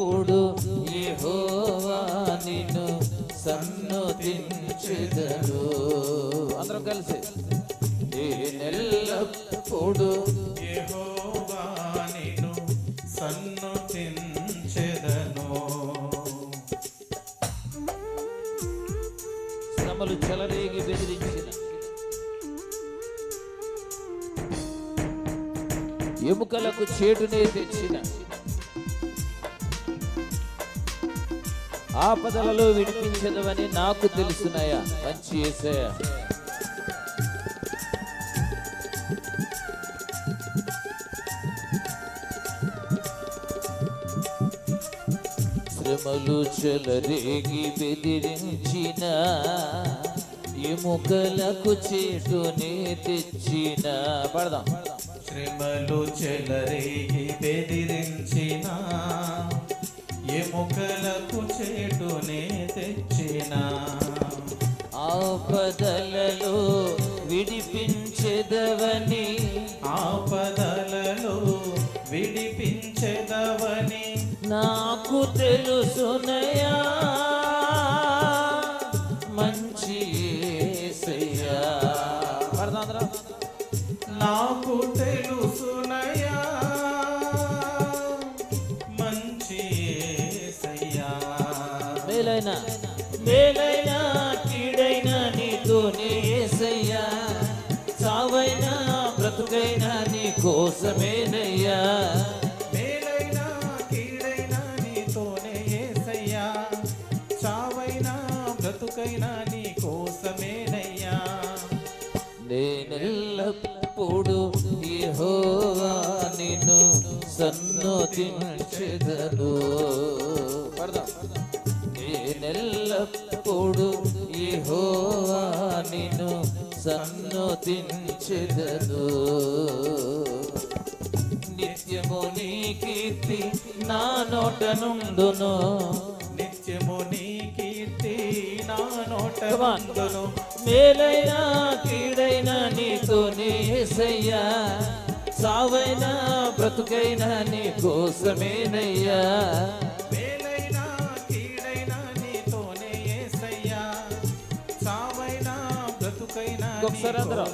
నేనెల్లప్పుడు యెహోవా నిన్ను సన్నుతించెదను అందరం కలిసి నేనెల్లప్పుడు యెహోవా నిన్ను సన్నుతించెదను శ్రమలు చెలరేగి బెదిరించిన ఎముకలకు చేటునే తెచ్చిన ఆపదలలో విడిపించదవని నాకు తెలుసునయ్యా. మంచి ఏసయ్య. శ్రమలు చెలరేగి బెదిరించిన ఎముకలకు చేటుని తెచ్చిన. పడదాం. శ్రమలు చెలరేగి బెదిరించిన ఎముకలకు చేటునే తెచ్చిన. ఆపదలలో విడిపించెదవని. ఆపదలలో విడిపించెదవని. నాకు తెలుసునయా మంచి. నాకు తెలుసునయా మేలైన మేలైన కీడైన నీతోనే ఏసయ్యా. చావైనా బ్రతుకైనా నీ కోసమేనయ్యా మేలైనా కీడైనా నీతోనే యేసయ్యా చావైనా బ్రతుకైనా నీ కోసమేనయ్యా నేనెల్లప్పుడు యెహోవా నిన్ను సన్నోతించెదను పడదాం. నేనెల్లప్పుడు యెహోవా నిన్ను సన్నోతించెదను నిత్యము నీ కీర్తి నా నోట నుండును నిత్యము నీ కీర్తి నా నోట. ఉండును. మేలైనా కీడైనా నీతోనే ఏసయ్యా సావైనా బ్రతుకైనా నీ కోసమేనయ్యా ఒకసారి అందరం.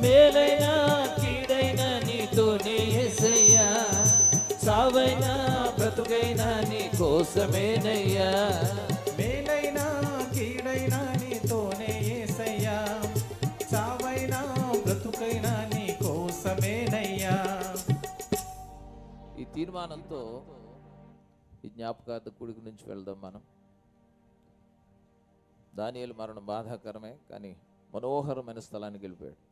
మేలైనా కీడైనా నీతోనే ఏసయ్యా. సావైనా బ్రతుకైనా నీ కోసమేనయ్యా మేలైనా కీడైనా నీతోనే చావైనా బ్రతుకైనా నీ కోసమేనయ్యా ఈ తీర్మానంతో ఈ జ్ఞాపకార్థ కూడిక నుంచి వెళ్దాం మనం. దానియలు మరణం బాధాకరమే కానీ మనోహరమైన స్థలానికి వెళ్ళిపోయాడు.